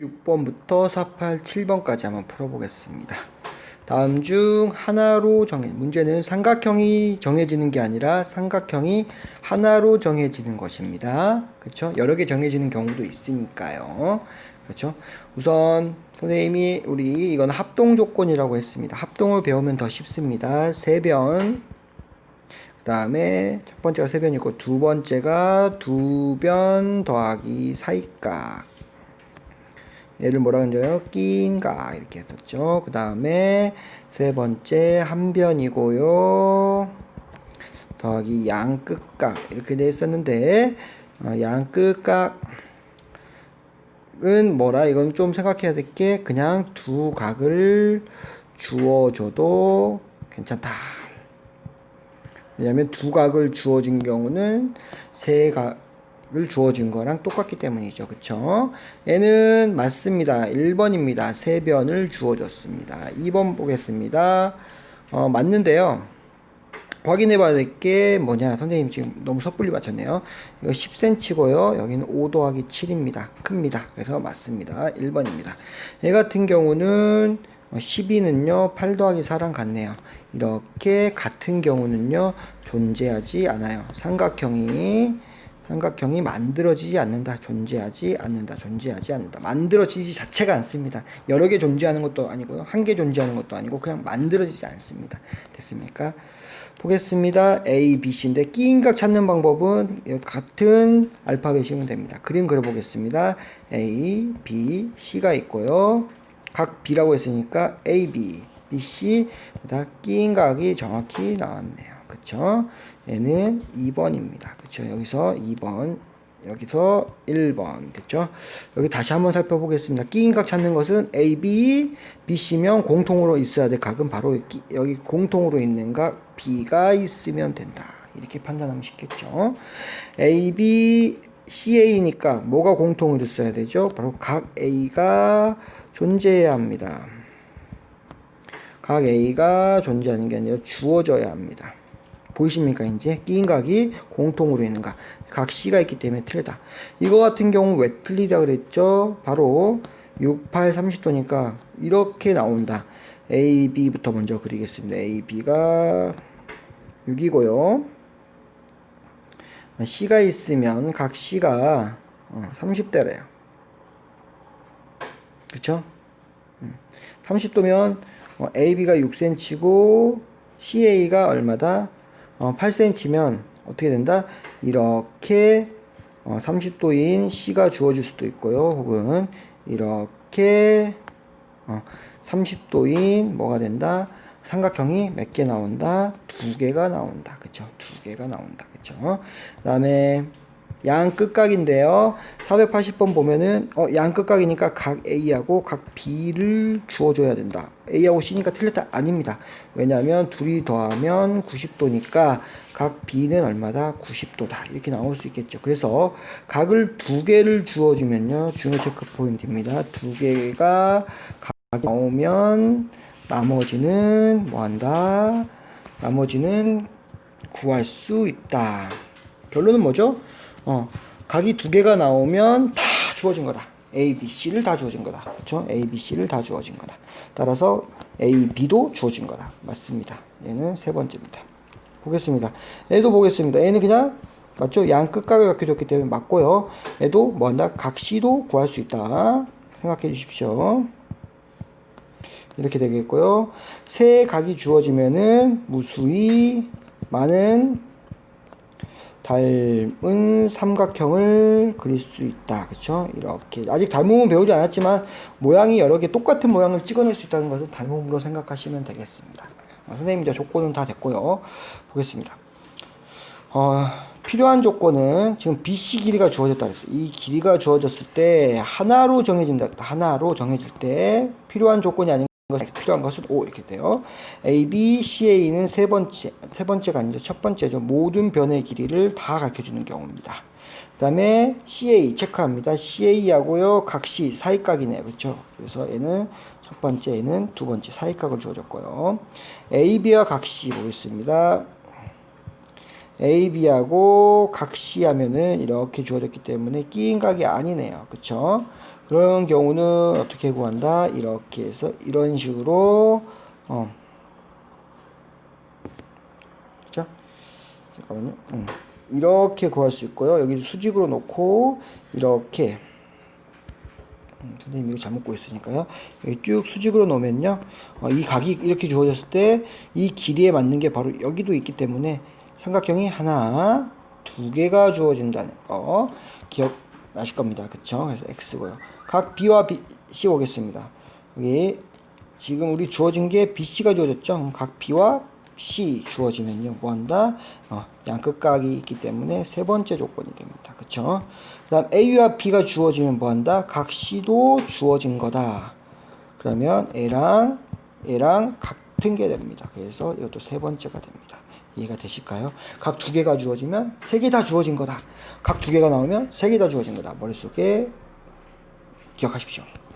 6번부터 48, 7번까지 한번 풀어보겠습니다. 다음 중 하나로 정해 문제는 삼각형이 정해지는 게 아니라 삼각형이 하나로 정해지는 것입니다. 그렇죠? 여러 개 정해지는 경우도 있으니까요. 그렇죠? 우선 선생님이 우리 이건 합동 조건이라고 했습니다. 합동을 배우면 더 쉽습니다. 세변 그다음에 첫 번째가 세변이고 두 번째가 두 변 더하기 사이각 얘를 뭐라 그러죠? 끼인가 이렇게 했었죠. 그 다음에 세 번째 한 변이고요. 더하기 양끝각 이렇게 돼 있었는데 어, 양끝각은 뭐라 이건 좀 생각해야 될 게 그냥 두 각을 주어줘도 괜찮다. 왜냐면 두 각을 주어진 경우는 세 각, 을 주어진 거랑 똑같기 때문이죠. 그쵸? 얘는 맞습니다. 1번입니다. 세 변을 주어졌습니다. 2번 보겠습니다. 어, 맞는데요. 확인해 봐야 될 게 뭐냐. 선생님 지금 너무 섣불리 맞췄네요. 이거 10cm고요. 여기는 5 더하기 7입니다. 큽니다. 그래서 맞습니다. 1번입니다. 얘 같은 경우는 12는요, 8 더하기 4랑 같네요. 이렇게 같은 경우는요, 존재하지 않아요. 삼각형이 삼각형이 만들어지지 않는다. 존재하지 않는다. 존재하지 않는다. 만들어지지 자체가 않습니다. 여러 개 존재하는 것도 아니고요. 한 개 존재하는 것도 아니고 그냥 만들어지지 않습니다. 됐습니까? 보겠습니다. A, B, C인데 끼인각 찾는 방법은 같은 알파벳이면 됩니다. 그림 그려보겠습니다. A, B, C가 있고요. 각 B라고 했으니까 A, B, B, C 다 끼인각이 정확히 나왔네요. 그쵸? 얘는 2번입니다. 그쵸? 여기서 2번, 여기서 1번. 됐죠? 여기 다시 한번 살펴보겠습니다. 끼인각 찾는 것은 A, B, BC면 공통으로 있어야 될 각은 바로 여기 공통으로 있는 각 B가 있으면 된다. 이렇게 판단하면 쉽겠죠? A, B, CA니까 뭐가 공통으로 있어야 되죠? 바로 각 A가 존재해야 합니다. 각 A가 존재하는 게 아니라 주어져야 합니다. 보이십니까? 이제 끼인 각이 공통으로 있는 각. 각 C가 있기 때문에 틀리다. 이거 같은 경우 왜 틀리다 그랬죠? 바로 6, 8, 30도니까 이렇게 나온다. A, B부터 먼저 그리겠습니다. A, B가 6이고요. C가 있으면 각 C가 30대래요. 그쵸? 30도면 AB가 6cm고 CA가 얼마다? 어, 8cm면 어떻게 된다? 이렇게 어, 30도인 C가 주어질 수도 있고요. 혹은 이렇게 어, 30도인 뭐가 된다? 삼각형이 몇 개 나온다? 두 개가 나온다. 그쵸? 두 개가 나온다. 그쵸? 그 다음에 양 끝각인데요. 480번 보면은 어, 양 끝각이니까 각 A하고 각 B를 주어줘야 된다. A하고 C니까 틀렸다? 아닙니다. 왜냐하면 둘이 더하면 90도니까 각 B는 얼마다? 90도다. 이렇게 나올 수 있겠죠. 그래서 각을 두 개를 주어주면요. 중요 체크 포인트입니다. 두 개가 각이 나오면 나머지는 뭐한다? 나머지는 구할 수 있다. 결론은 뭐죠? 어, 각이 두 개가 나오면 다 주어진 거다. A, B, C를 다 주어진 거다. 그렇죠? A, B, C를 다 주어진 거다. 따라서 A, B도 주어진 거다. 맞습니다. 얘는 세 번째입니다. 보겠습니다. 얘도 보겠습니다. 얘는 그냥 맞죠? 양 끝각을 갖게 줬기 때문에 맞고요. 얘도 뭐한다? 각 C도 구할 수 있다. 생각해 주십시오. 이렇게 되겠고요. 세 각이 주어지면은 무수히 많은 닮은 삼각형을 그릴 수 있다. 그쵸? 이렇게. 아직 닮음은 배우지 않았지만, 모양이 여러 개 똑같은 모양을 찍어낼 수 있다는 것은 닮음으로 생각하시면 되겠습니다. 어, 선생님, 이제 조건은 다 됐고요. 보겠습니다. 어, 필요한 조건은 지금 BC 길이가 주어졌다 그랬어요. 이 길이가 주어졌을 때 하나로 정해진다. 하나로 정해질 때 필요한 조건이 아닌 필요한 것은 O 이렇게 돼요. A, B, CA는 세 번째, 세 번째가 아니죠. 첫 번째죠. 모든 변의 길이를 다 가르쳐주는 경우입니다. 그 다음에 CA 체크합니다. CA하고요. 각 C 사이각이네요. 그렇죠? 그래서 얘는 첫 번째, 얘는 두 번째 사이각을 주어졌고요. AB와 각 C 보겠습니다. AB하고 각 C 하면은 이렇게 주어졌기 때문에 끼인 각이 아니네요. 그쵸? 그런 경우는 어떻게 구한다? 이렇게 해서 이런 식으로 어. 그죠? 잠깐만요. 음. 이렇게 구할 수 있고요. 여기 수직으로 놓고 이렇게 음, 선생님 이거 잘못 구했으니까요. 여기 쭉 수직으로 놓으면요. 어, 이 각이 이렇게 주어졌을 때 이 길이에 맞는 게 바로 여기도 있기 때문에 삼각형이 하나, 두 개가 주어진다는 거 기억 나실 겁니다. 그쵸? 그래서 X고요. 각 B와 B, C 오겠습니다. 여기 지금 우리 주어진 게 BC가 주어졌죠? 각 B와 C 주어지면요. 뭐 한다? 어, 양끝각이 있기 때문에 세 번째 조건이 됩니다. 그쵸? 그 다음 A와 B가 주어지면 뭐 한다? 각 C도 주어진 거다. 그러면 A랑 A랑 같은 게 됩니다. 그래서 이것도 세 번째가 됩니다. 이해가 되실까요? 각 두 개가 주어지면 세 개 다 주어진 거다. 각 두 개가 나오면 세 개 다 주어진 거다. 머릿속에 기억하십시오.